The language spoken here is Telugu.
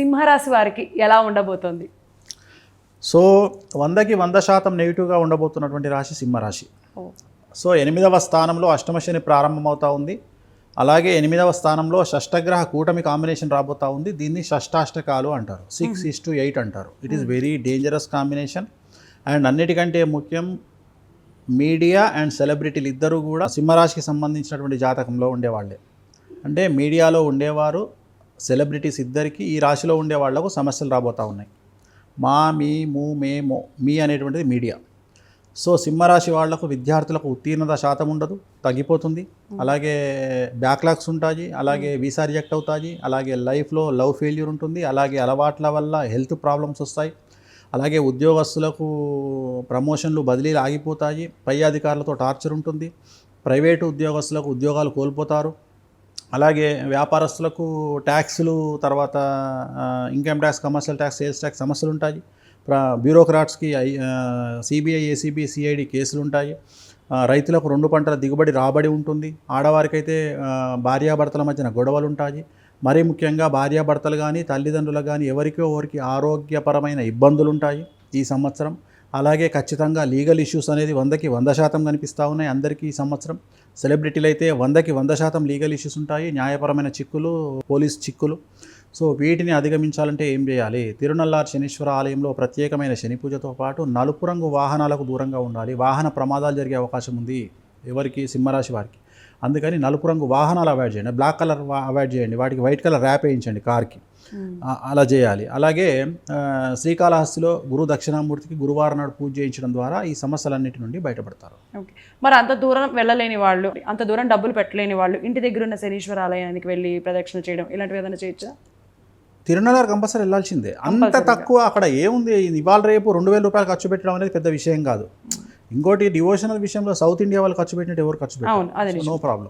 సింహరాశి వారికి ఎలా ఉండబోతోంది? సో వందకి వంద శాతం నెగిటివ్గా ఉండబోతున్నటువంటి రాశి సింహరాశి. సో ఎనిమిదవ స్థానంలో అష్టమ శని ప్రారంభమవుతా ఉంది. అలాగే ఎనిమిదవ స్థానంలో షష్టగ్రహ కూటమి కాంబినేషన్ రాబోతా ఉంది. దీన్ని షష్టాష్టకాలు అంటారు. సిక్స్ ఇస్ టు ఎయిట్ అంటారు. It is very dangerous combination and అన్నిటికంటే ముఖ్యం మీడియా అండ్ సెలబ్రిటీలు ఇద్దరు కూడా సింహరాశికి సంబంధించినటువంటి జాతకంలో ఉండేవాళ్ళే. అంటే మీడియాలో ఉండేవారు సెలబ్రిటీస్ ఇద్దరికి ఈ రాశిలో ఉండే వాళ్ళకు సమస్యలు రాబోతూ ఉన్నాయి. మా మీ ము మే మో మీ అనేటువంటిది మీడియా. సో సింహరాశి వాళ్ళకు విద్యార్థులకు ఉత్తీర్ణత శాతం ఉండదు తగ్గిపోతుంది. అలాగే బ్యాక్లాగ్స్ ఉంటాయి అలాగే వీసా రిజెక్ట్ అవుతాయి అలాగే లైఫ్లో లవ్ ఫెయిల్యూర్ ఉంటుంది అలాగే అలవాట్ల వల్ల హెల్త్ ప్రాబ్లమ్స్ వస్తాయి. అలాగే ఉద్యోగస్తులకు ప్రమోషన్లు బదిలీలు ఆగిపోతాయి పై అధికారులతో టార్చర్ ఉంటుంది ప్రైవేటు ఉద్యోగస్తులకు ఉద్యోగాలు కోల్పోతారు అలాగే వ్యాపారస్తులకు ట్యాక్సులు తర్వాత income tax commercial tax sales tax సమస్యలు ఉంటాయి ప్ర బ్యూరోక్రాట్స్కి సిబిఐ ఏసీబీ సిఐడి కేసులు ఉంటాయి రైతులకు రెండు పంటల దిగుబడి రాబడి ఉంటుంది. ఆడవారికైతే భార్యాభర్తల మధ్యన గొడవలు ఉంటాయి మరీ ముఖ్యంగా భార్యాభర్తలు కానీ తల్లిదండ్రులు కానీ ఎవరికో ఎవరికి ఆరోగ్యపరమైన ఇబ్బందులు ఉంటాయి ఈ సంవత్సరం. అలాగే ఖచ్చితంగా లీగల్ ఇష్యూస్ అనేది వందకి వంద శాతం కనిపిస్తూ ఉన్నాయి అందరికీ ఈ సంవత్సరం. సెలబ్రిటీలు అయితే వందకి వంద శాతం లీగల్ ఇష్యూస్ ఉంటాయి న్యాయపరమైన చిక్కులు పోలీస్ చిక్కులు. సో వీటిని అధిగమించాలంటే ఏం చేయాలి? తిరునల్లార్ శనీశ్వర ఆలయంలో ప్రత్యేకమైన శని పూజతో పాటు నలుపు రంగు వాహనాలకు దూరంగా ఉండాలి. వాహన ప్రమాదాలు జరిగే అవకాశం ఉంది. ఎవరికి? సింహరాశి వారికి. అందుకని నలుపు రంగు వాహనాలు అవాయిడ్ చేయండి. బ్లాక్ కలర్ అవాయిడ్ చేయండి. వాటికి వైట్ కలర్ ర్యాప్ వేయించండి కార్కి. ఆ, అలా చేయాలి. అలాగే శ్రీకాళహస్తిలో గురు దక్షిణామూర్తికి గురువారం నాడు పూజ చేయించడం ద్వారా ఈ సమస్యలన్నిటి నుండి బయటపడతారు. ఓకే మరి అంత దూరం వెళ్ళలేని వాళ్ళు అంత దూరం డబ్బులు పెట్టలేని వాళ్ళు ఇంటి దగ్గర ఉన్న శనీశ్వర ఆలయానికి వెళ్ళి ప్రదక్షిణ చేయడం ఇలాంటివి ఏదైనా చేయొచ్చా? తిరునల్లారు కంపల్సరీ వెళ్ళాల్సిందే. అంత తక్కువ అక్కడ ఏముంది? ఇవాళ రేపు రెండు వేల రూపాయలు ఖర్చు పెట్టడం అనేది పెద్ద విషయం కాదు. ఇంకోటి డివోషనల్ విషయంలో సౌత్ ఇండియా వాళ్ళు ఖర్చు పెట్టినట్టు ఎవరు ఖర్చు పెట్టారు. No problem.